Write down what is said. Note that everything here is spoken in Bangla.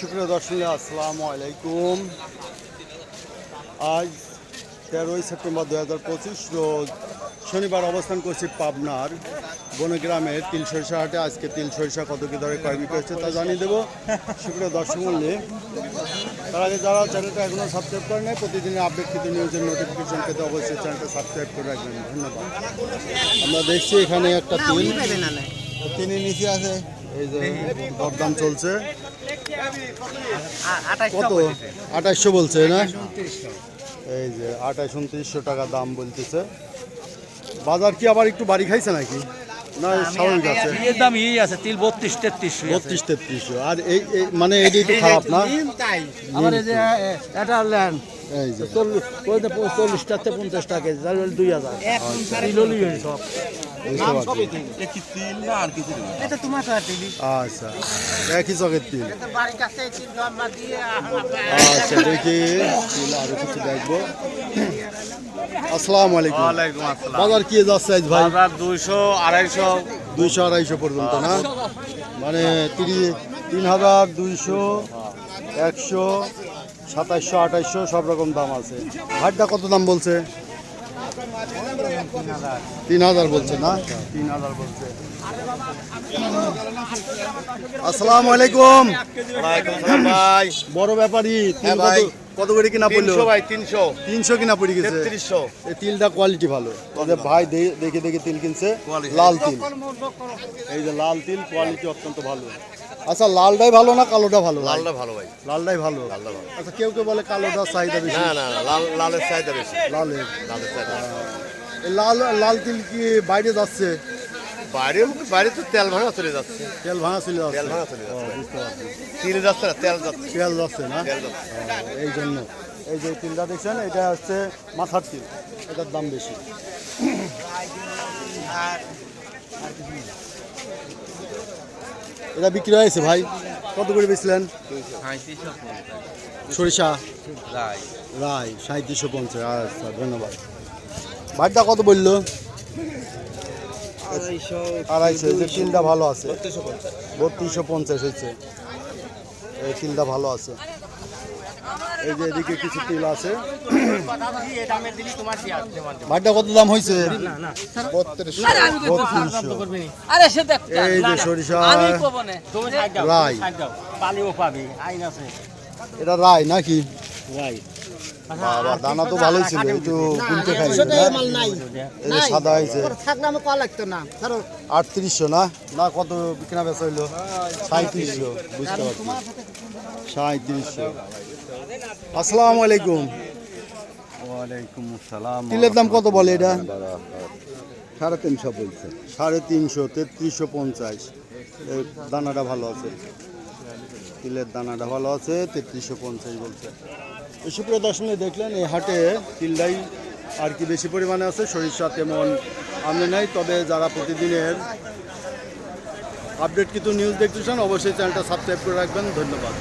সুপ্রিয় দর্শক আসসালামু আলাইকুম। আজ তেরোই সেপ্টেম্বর দু হাজার পঁচিশ রোজ শনিবার অবস্থান করছি পাবনার বনগ্রামের তিল সরিষা হাটে। আজকে তিল সরিষা কত কি দরে কয় বিক্রি হচ্ছে তা জানিয়ে দেবো। সুপ্রিয় দর্শক মূল্যে তার আগে যারা চ্যানেলটা এখনও সাবস্ক্রাইব করে নেয় প্রতিদিনের আপডেট কিন্তু নিউজের নোটিফিকেশন পেতে অবশ্যই চ্যানেলটা সাবস্ক্রাইব করে রাখবেন। ধন্যবাদ। আমরা দেখছি এখানে একটা তিল। তিনি নিচে আছে এই যে দরদাম চলছে। কত? আঠাশশো বলছে। না? এই যে আঠাশ উনত্রিশশো টাকা দাম বলতেছে। বাজার কি আবার একটু বাড়ি খাইছে নাকি? না স্বাভাবিক আছে। এর দাম আছে তিল বত্রিশ তেত্রিশ বত্রিশ তেত্রিশশো। আর এই মানে এটি একটু খারাপ না? আবার এই যে এটা ল্যান্ড এই যে। চল্লিশ ওই যে থেকে পঞ্চাশ টাকা কেজি তাহলে দুই হাজার তিল সব আচ্ছা একই চকের তিল। আচ্ছা দেখি। তিল আরও কিছু দেখব। আসসালামু আলাইকুম। ওয়ালাইকুম আসসালাম। বাজার কি যাচ্ছে আজ ভাই? বাজার দুইশো আড়াইশো। দুইশো আড়াইশো পর্যন্ত না? মানে তিরিশ তিন হাজার দুইশো একশো সাতাইশশো আঠাইশশো সব রকম দাম আছে। ভাটটা কত দাম বলছে? তিন হাজার বলছে না? তিন হাজার বলছে। আসসালামু আলাইকুম। ভাই। বড় ব্যাপারী হ্যাঁ ভাই। কত করে কিনা পড়ল? তিনশো ভাই তিনশো। তিনশো কিনা পড়ে গেছে। তেত্রিশশো। এই তিলটা কোয়ালিটি ভালো। ওদের ভাই দেখে দেখে তিল কিনছে লাল তিল। এই যে লাল তিল কোয়ালিটি অত্যন্ত ভালো। আচ্ছা লালটাই ভালো না কালোটা ভালো লালটা ভালো ভাই। লালটাই ভালো। লালটা ভালো। আচ্ছা কেউ কেউ বলে কালোটা চাহিদা বেশি। না না লাল লালের চাহিদা বেশি। লালের। লালের চাহিদা এই লাল লাল তিল কি বাইরে যাচ্ছে? বাইরে বাইরে তো তেল ভাঙা চলে যাচ্ছে। তেল ভাঙা চলে যাচ্ছে। তেল ভাঙা চলে ও, যাচ্ছে বুঝতে পারছি। তিল যাচ্ছে না তেল যাচ্ছে। তেল যাচ্ছে না? তেল যাচ্ছে। এই জন্য। এই যে তিলটা দেখছেন এটা হচ্ছে মাথার তিল। এটার দাম বেশি। এটা বিক্রি হয়েছে ভাই। কত করে বেছিলেন সরিষা। রায় সাঁত্রিশশো পঞ্চাশ। আচ্ছা ধন্যবাদ। ভাইটা কত বলল? আড়াইশো ভালো আছে। বত্রিশশো পঞ্চাশ। হয়েছে। এই ভালো আছে। এই যে এদিকে কিছু তিল আছে। ভাইটা কত দাম হয়েছে আরে সে দেখ এই যে সরিষা। রায় এটা রায় নাকি? রাই। বাবা দানা তো ভালোই ছিল একটু খাই? এই সাদা হয়েছে। থাকলে আমি কল লাগতো না। ধরো আটত্রিশশো না? না কত বিক্রা বেচা হইল? সাঁত্রিশশো বুঝতে পারছি। সাঁত্রিশশো আসসালামু আলাইকুম। ওয়ালাইকুম আসসালাম। তিলের দাম কত বলে এটা? সাড়ে তিনশো বলছে। সাড়ে তিনশো তেত্রিশশো পঞ্চাশ। দানাটা ভালো আছে। তিলের দানাটা ভালো আছে, তেত্রিশশো পঞ্চাশ বলছে। সুপ্রিয় দর্শনে দেখলেন এই হাটে তিলটাই আর কি বেশি পরিমাণে আছে সরিষা তেমন আমলে নাই, তবে যারা প্রতিদিনের আপডেট কিছু নিউজ দেখতে চান, অবশ্যই চ্যানেলটা সাবস্ক্রাইব করে রাখবেন। ধন্যবাদ।